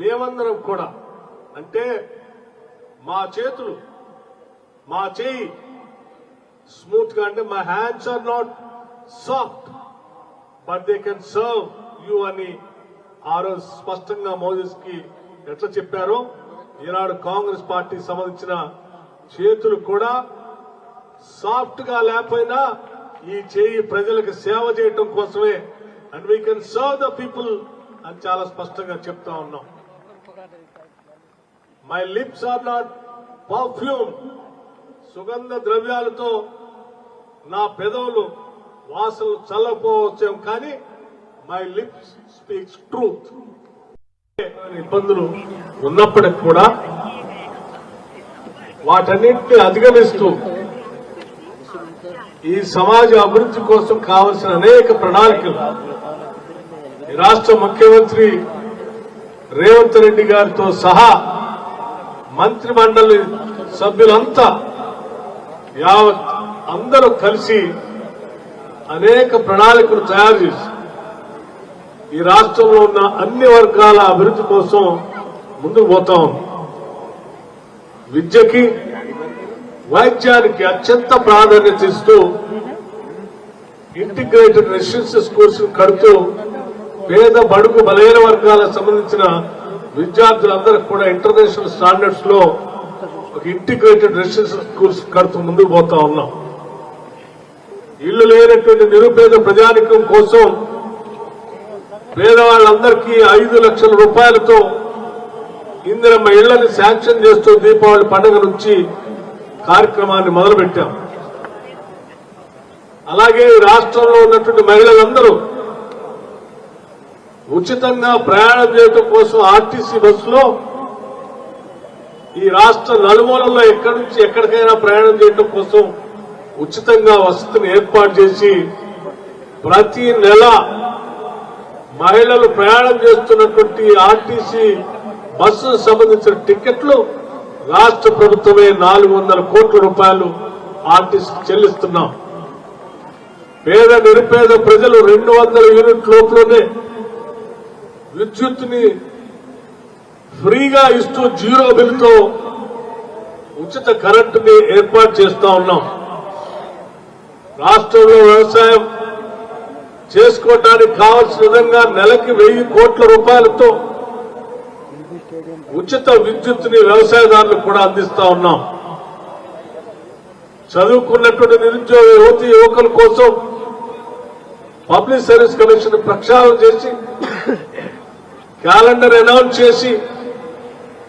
మేమందరం కూడా. అంటే మా చేతులు మా చేయి స్మూత్గా అంటే మా hands are not soft but they can serve you అని ఆ రోజు స్పష్టంగా మోదీస్కి ఎట్లా చెప్పారో ఈనాడు కాంగ్రెస్ పార్టీ సంబంధించిన చేతులు కూడా సాఫ్ట్గా లేకపోయినా ఈ చేయి ప్రజలకు సేవ చేయటం కోసమే. And we can serve the people అని చాలా స్పష్టంగా చెప్తా ఉన్నాం. My lips are not perfume సుగంధ ద్రవ్యాలతో నా పెదవులు వాసనలు చల్లపోవచ్చేం కానీ మై లిప్స్ స్పీక్స్ ట్రూత్ ఇబ్బందులు ఉన్నప్పటికి కూడా వాటన్నిటిని అధిగమిస్తూ ఈ సమాజ అభివృద్ధి కోసం కావలసిన అనేక ప్రణాళికలు. రాష్ట్ర ముఖ్యమంత్రి రేవంత్ రెడ్డి గారితో సహా మంత్రి మండలి సభ్యులంతా యావత్ అందరూ కలిసి అనేక ప్రణాళికలు తయారు చేసి ఈ రాష్ట్రంలో ఉన్న అన్ని వర్గాల అభివృద్ధి కోసం ముందుకు పోతాం విద్యకి వైద్యానికి అత్యంత ప్రాధాన్యత ఇస్తూ ఇంటిగ్రేటెడ్ రెసిడెన్షియల్ స్కూల్స్ కడుతూ పేద బడుగు బలహీన వర్గాలకు సంబంధించిన విద్యార్థులందరికీ కూడా ఇంటర్నేషనల్ స్టాండర్డ్స్లో ఒక ఇంటిగ్రేటెడ్ రెసిడెన్షియల్ స్కూల్స్ కడుతూ ముందుకు పోతా ఉన్నాం. ఇల్లు లేనటువంటి నిరుపేద ప్రజానికం కోసం పేదవాళ్ళందరికీ ఐదు లక్షల రూపాయలతో ఇందిరమ్మ ఇళ్ళను శాంక్షన్ చేస్తూ దీపావళి పండుగ నుంచి కార్యక్రమాన్ని మొదలుపెట్టాం. అలాగే రాష్ట్రంలో ఉన్నటువంటి మహిళలందరూ ఉచితంగా ప్రయాణం చేయడం కోసం ఆర్టీసీ బస్సులో ఈ రాష్ట్ర నలుమూలల్లో ఎక్కడి నుంచి ఎక్కడికైనా ప్రయాణం చేయడం కోసం ఉచితంగా వసతిని ఏర్పాటు చేసి ప్రతి నెల మహిళలు ప్రయాణం చేస్తున్నటువంటి ఆర్టీసీ బస్సు సంబంధించిన టికెట్లు రాష్ట్ర ప్రభుత్వమే నాలుగు వందల కోట్ల రూపాయలు ఆర్టీసీకి చెల్లిస్తున్నాం. పేద నిరుపేద ప్రజలు రెండు వందల యూనిట్ లోపలనే విద్యుత్ని ఫ్రీగా ఇస్తూ జీరో బిల్తో ఉచిత కరెంటుని ఏర్పాటు చేస్తా ఉన్నాం. రాష్ట్రంలో వ్యవసాయం చేసుకోవటానికి కావలసిన విధంగా నెలకి వెయ్యి కోట్ల రూపాయలతో ఉచిత విద్యుత్ని వ్యవసాయదారులకు కూడా అందిస్తా ఉన్నాం. చదువుకున్నటువంటి నిరుద్యోగ యువతి యువకుల కోసం పబ్లిక్ సర్వీస్ కమిషన్ ప్రక్షాళన చేసి క్యాలెండర్ అనౌన్స్ చేసి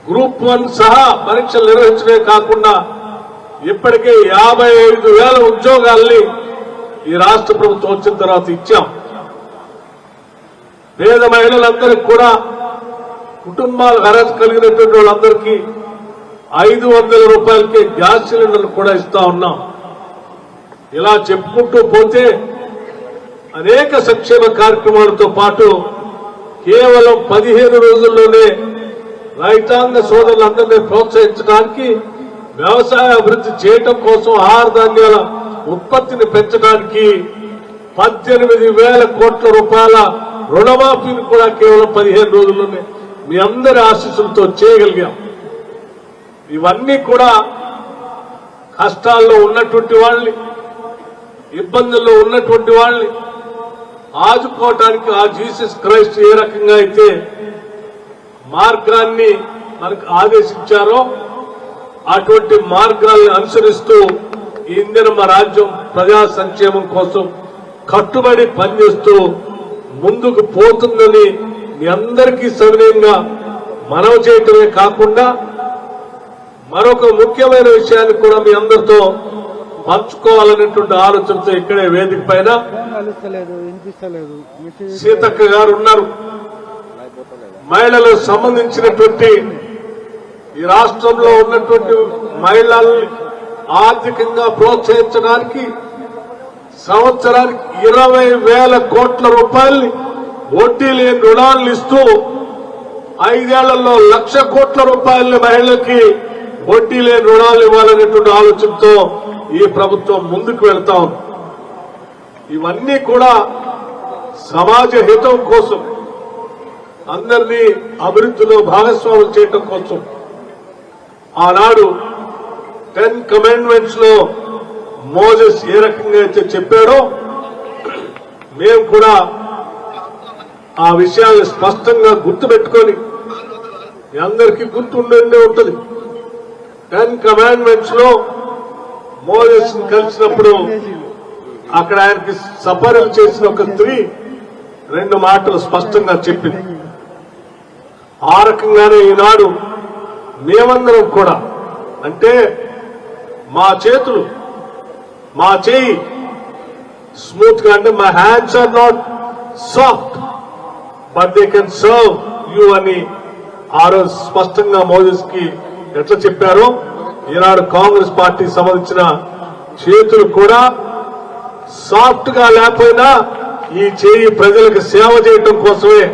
గ్రూప్ వన్ సహా పరీక్షలు నిర్వహించడమే కాకుండా ఇప్పటికే యాభై ఐదు వేల ఉద్యోగాల్ని ఈ రాష్ట్ర ప్రభుత్వం వచ్చిన తర్వాత ఇచ్చాం. పేద మహిళలందరికీ కూడా కుటుంబాలు అర్హత కలిగినటువంటి వాళ్ళందరికీ ఐదు వందల రూపాయలకే గ్యాస్ సిలిండర్లు కూడా ఇస్తా ఉన్నాం. ఇలా చెప్పుకుంటూ పోతే అనేక సంక్షేమ కార్యక్రమాలతో పాటు కేవలం పదిహేను రోజుల్లోనే రైతాంగ సోదరులందరినీ ప్రోత్సహించడానికి వ్యవసాయ అభివృద్ధి చేయటం కోసం ఆహార ధాన్యాల ఉత్పత్తిని పెంచడానికి పద్దెనిమిది వేల కోట్ల రూపాయల రుణమాఫీని కూడా కేవలం పదిహేను రోజుల్లోనే మీ అందరి ఆశీస్సులతో చేయగలిగాం. ఇవన్నీ కూడా కష్టాల్లో ఉన్నటువంటి వాళ్ళని ఇబ్బందుల్లో ఉన్నటువంటి వాళ్ళని ఆదుకోవటానికి ఆ జీసస్ క్రైస్ట్ ఏ రకంగా అయితే మార్గాన్ని మనకు ఆదేశించారో అటువంటి మార్గాల్ని అనుసరిస్తూ ఈ మా రాజ్యం ప్రజా సంక్షేమం కోసం కట్టుబడి పనిచేస్తూ ముందుకు పోతుందని మీ అందరికీ సవినయంగా మనవి చేయటమే కాకుండా మరొక ముఖ్యమైన విషయాన్ని కూడా మీ అందరితో పంచుకోవాలనేటువంటి ఆలోచనతో ఇక్కడే వేదిక పైన సీతక్క గారు ఉన్నారు. మహిళలకు సంబంధించినటువంటి ఈ రాష్ట్రంలో ఉన్నటువంటి మహిళల్ని ఆర్థికంగా ప్రోత్సహించడానికి సంవత్సరానికి ఇరవై వేల కోట్ల రూపాయల్ని వడ్డీ లేని రుణాలను ఇస్తూ ఐదేళ్ళలో లక్ష కోట్ల రూపాయల మహిళలకి వడ్డీ లేని రుణాలు ఇవ్వాలనేటువంటి ఆలోచనతో ఈ ప్రభుత్వం ముందుకు వెళ్తా. ఉంది ఇవన్నీ కూడా సమాజ హితం కోసం అందరినీ అభివృద్ధిలో భాగస్వాములు చేయటం కోసం. ఆనాడు టెన్ కమాండ్మెంట్స్లో మోజెస్ ఏ రకంగా అయితే చెప్పాడో మేము కూడా ఆ విషయాన్ని స్పష్టంగా గుర్తుపెట్టుకొని మీ అందరికీ గుర్తుండే ఉంటుంది. టెన్ కమాండ్మెంట్స్లో మోజెస్ కలిసినప్పుడు అక్కడ ఆయనకి సఫరం చేసిన ఒక స్త్రీ రెండు మాటలు స్పష్టంగా చెప్పింది. ఆ రకంగానే ఈనాడు మేమందరం కూడా అంటే మా చేతులు మా చేయి స్మూత్గా అంటే మా hands are not soft but they can serve you అని ఆ రోజు స్పష్టంగా మోదీస్కి ఎట్లా చెప్పారో ఈనాడు కాంగ్రెస్ పార్టీ సంబంధించిన చేతులు కూడా సాఫ్ట్గా లేకపోయినా ఈ చేయి ప్రజలకు సేవ చేయటం కోసమే